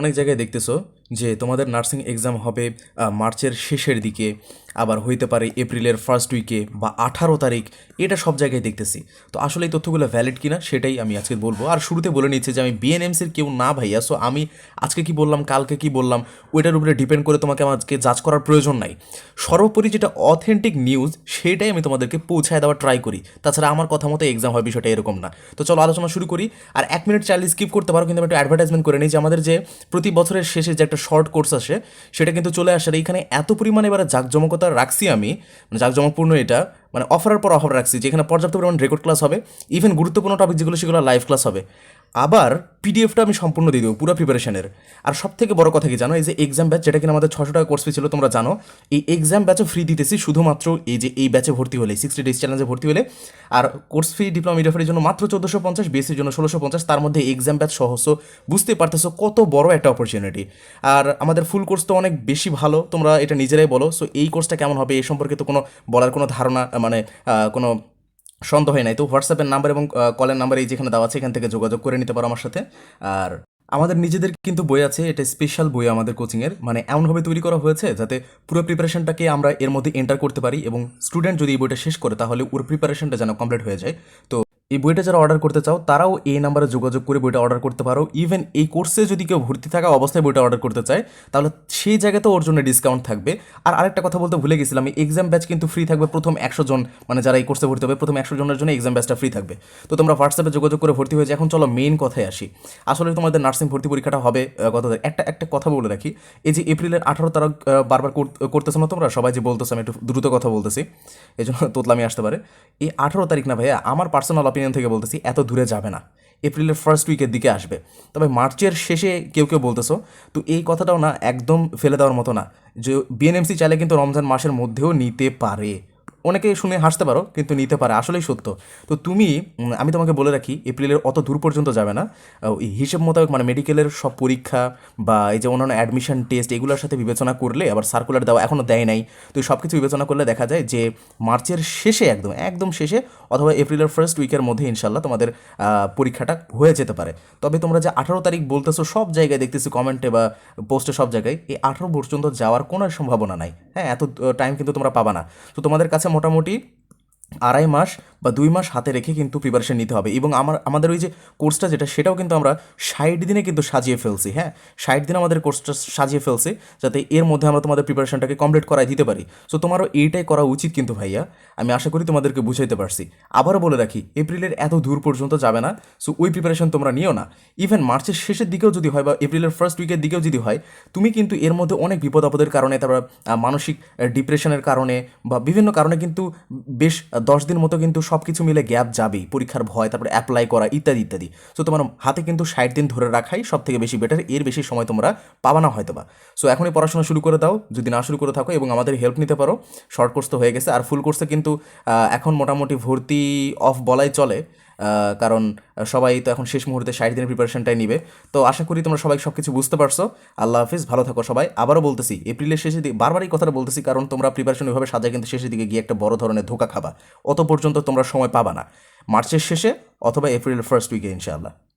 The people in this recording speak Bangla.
অনেক জায়গায় দেখতেছো। যে তোমাদের নার্সিং এক্সাম হবে মার্চের শেষের দিকে, আবার হইতে পারে এপ্রিলের ফার্স্ট উইকে বা আঠারো তারিখ, এটা সব জায়গায় দেখতেছি। তো আসলে এই তথ্যগুলো ভ্যালিড কিনা সেটাই আমি আজকে বলব। আর শুরুতে বলে নিচ্ছি যে আমি বিএনএমসির কেউ না ভাইয়া সো আমি আজকে কি বললাম, কালকে কি বললাম, ওইটার উপরে ডিপেন্ড করে তোমাকে আমাকে জাজ করার প্রয়োজন নাই। সর্বোপরি যেটা অথেন্টিক নিউজ সেটাই আমি তোমাদেরকে পৌঁছায় দেওয়ার ট্রাই করি। তাছাড়া আমার কথা মতো এক্সাম হয় বিষয়টা এরকম না। তো চলো আলোচনা শুরু করি। আর এক মিনিট চাইলে স্কিপ করতে পারো, কিন্তু আমি একটু অ্যাডভার্টাইজমেন্ট করে নিই যে আমাদের যে প্রতি বছরের শেষে যে একটা শর্ট কোর্স আসে, সেটা কিন্তু চলে আসার এইখানে এত পরিমাণে এবার জাঁকজমকতা রাখছি আমি মানে জাকজমকপূর্ণ এটা মানে অফারের পর অফার রাখছি, যেখানে পর্যাপ্ত পরিমাণ রেকর্ড ক্লাস হবে ইভেন গুরুত্বপূর্ণ টপিক যেগুলো, সেগুলো লাইভ ক্লাস হবে। আবার পিডিএফটা আমি সম্পূর্ণ দিয়ে দেবো, পুরো প্রিপারেশনের আর সব থেকে বড় কথা কি জানো, এই যে এক্সাম ব্যাচ যেটা কিনা আমাদের ছশো টাকা কোর্স ফি ছিল, তোমরা জানো, এই এক্সাম ব্যাচও ফ্রি দিতেছি শুধুমাত্র এই যে এই ব্যাচে ভর্তি হলে সিক্সটি ডেজ চ্যালেঞ্জে ভর্তি হলে। আর কোর্স ফি ডিপ্লোমা মিডিয়াফারের জন্য মাত্র চোদ্দোশো পঞ্চাশ বিএসসির জন্য ষোলোশো পঞ্চাশ, তার মধ্যে এক্সাম ব্যাচ সহজ বুঝতে পারতেছো কত বড় একটা অপরচুনিটি আর আমাদের ফুল কোর্স তো অনেক বেশি ভালো, তোমরা এটা নিজেরাই বলো সো এই কোর্সটা কেমন হবে এই সম্পর্কে তো কোনো বলার কোনো ধারণা মানে কোনো সন্দেহ নাই। তো হোয়াটসঅ্যাপের নাম্বার এবং কলের নাম্বার এই যেখানে দেওয়া আছে, এখান থেকে যোগাযোগ করে নিতে পারো আমার সাথে। আর আমাদের নিজেদের কিন্তু বই আছে, এটা স্পেশাল বই আমাদের কোচিংয়ের মানে এমনভাবে তৈরি করা হয়েছে যাতে পুরো প্রিপারেশনটাকে আমরা এর মধ্যে এন্টার করতে পারি এবং স্টুডেন্ট যদি এই বইটা শেষ করে তাহলে ওর প্রিপারেশনটা যেন কমপ্লিট হয়ে যায়। তো এই বইটা যারা অর্ডার করতে চাও, তারাও এই নাম্বারে যোগাযোগ করে বইটা অর্ডার করতে পারো। ইভেন এই কোর্সে যদি কেউ ভর্তি থাকা অবস্থায় বইটা অর্ডার করতে চায়, তাহলে সেই জায়গাতেও ওর জন্য ডিসকাউন্ট থাকবে। আর আরেকটা কথা বলতে ভুলে গেছিলাম, এই এক্সাম ব্যাচ কিন্তু ফ্রি থাকবে প্রথম একশো জন মানে যারা এই কোর্সে ভর্তি হবে, প্রথম একশো জনের জন্য এক্সাম ব্যাচটা ফ্রি থাকবে। তো তোমরা হোয়াটসঅ্যাপে যোগাযোগ করে ভর্তি হয়েছে এখন চলো মেইন কথায় আসি। আসলে তোমাদের নার্সিং ভর্তি পরীক্ষাটা হবে কত একটা একটা কথা বলে রাখি। এই যে এপ্রিলের আঠারো তারিখ বারবার কর- করতেছো না তোমরা? সবাই যে বলতেছো, আমি একটু দ্রুত কথা বলতেছি। এই জন্য তোতলামি আসতে পারে। এই আঠারো তারিখ না ভাইয়া, আমার পার্সোনাল অপিনিয়ন থেকে বলতেছি, এত দূরে যাবে না। এপ্রিলের ফার্স্ট উইকের দিকে আসবে। তবে মার্চের শেষে কেউ কেউ বলতেছো, তো এই কথাটাও না একদম ফেলে দেওয়ার মতো না। যে বিএনএমসি চাইলে কিন্তু রমজান মাসের মধ্যেও নিতে পারে। অনেকে শুনে হাসতে পারো, কিন্তু নিতে পারে, আসলেই সত্য। তো তুমি আমি তোমাকে বলে রাখি, এপ্রিলের অত দূর পর্যন্ত যাবে না। হিসেব মোতাবেক মানে মেডিকেলের সব পরীক্ষা বা এই যে অন্যান্য অ্যাডমিশন টেস্ট এগুলোর সাথে বিবেচনা করলে, আবার সার্কুলার দেওয়া এখনও দেয় নাই। তো সব কিছু বিবেচনা করলে দেখা যায় যে, মার্চের শেষে একদম একদম শেষে অথবা এপ্রিলের ফার্স্ট উইকের মধ্যে ইনশাল্লাহ তোমাদের পরীক্ষাটা হয়ে যেতে পারে। তবে তোমরা যে আঠারো তারিখ বলতেছো, সব জায়গায় দেখতেছি কমেন্টে বা পোস্টে সব জায়গায়, এই আঠারো পর্যন্ত যাওয়ার কোনো সম্ভাবনা নাই। হ্যাঁ এত টাইম কিন্তু তোমরা পাবা না। তো তোমাদের কাছে মোটামুটি আড়াই মাস বা দুই মাস হাতে রেখে কিন্তু প্রিপারেশন নিতে হবে। এবং আমার, আমাদের ওই যে কোর্সটা যেটা, সেটাও কিন্তু আমরা ষাট দিনে কিন্তু সাজিয়ে ফেলছি হ্যাঁ? ষাট দিন আমাদের কোর্সটা সাজিয়ে ফেলছি, যাতে এর মধ্যে আমরা তোমাদের প্রিপারেশনটাকে কমপ্লিট করাই দিতে পারি। সো তোমারও এইটাই করা উচিত কিন্তু ভাইয়া, আমি আশা করি তোমাদেরকে বুঝাইতে পারছি। আবারও বলে রাখি, এপ্রিলের এত দূর পর্যন্ত যাবে না সো ওই প্রিপারেশন তোমরা নিও না। ইভেন মার্চের শেষের দিকেও যদি হয় বা এপ্রিলের ফার্স্ট উইকের দিকেও যদি হয়, তুমি কিন্তু এর মধ্যে অনেক বিপদ আপদের কারণে, তারপর মানসিক ডিপ্রেশনের কারণে বা বিভিন্ন কারণে কিন্তু বেশ দশ দিন মতো কিন্তু সব কিছু মিলে গ্যাপ যাবেই, পরীক্ষার ভয়, তারপরে অ্যাপ্লাই করা, ইত্যাদি ইত্যাদি। সো তোমার হাতে কিন্তু ষাট দিন ধরে রাখাই সব থেকে বেশি বেটার এর বেশি সময় তোমরা পাবা না হয়তো বা সো এখনই পড়াশোনা শুরু করে দাও, যদি না শুরু করে থাকো এবং আমাদের হেল্প নিতে পারো। শর্ট কোর্স তো হয়ে গেছে, আর ফুল কোর্সে কিন্তু এখন মোটামুটি ভর্তি অফ বলাই চলে। কারণ সবাই তো এখন শেষ মুহূর্তে ষাট দিনের প্রিপারেশনটাই নিবে। তো আশা করি তোমরা সবাই সব কিছু বুঝতে পারছ। আল্লাহ হাফিজ, ভালো থাকো সবাই। আবারও বলতেছি, এপ্রিলের শেষের দিকে, বারবার এই কথাটা বলতেছি, কারণ তোমরা প্রিপারেশন ওইভাবে সাজায়, কিন্তু শেষের দিকে গিয়ে একটা বড় ধরনের ধোকা খাবা। অত পর্যন্ত তোমরা সময় পাবা না। মার্চের শেষে অথবা এপ্রিলের ফার্স্ট উইকে ইনশাআল্লাহ।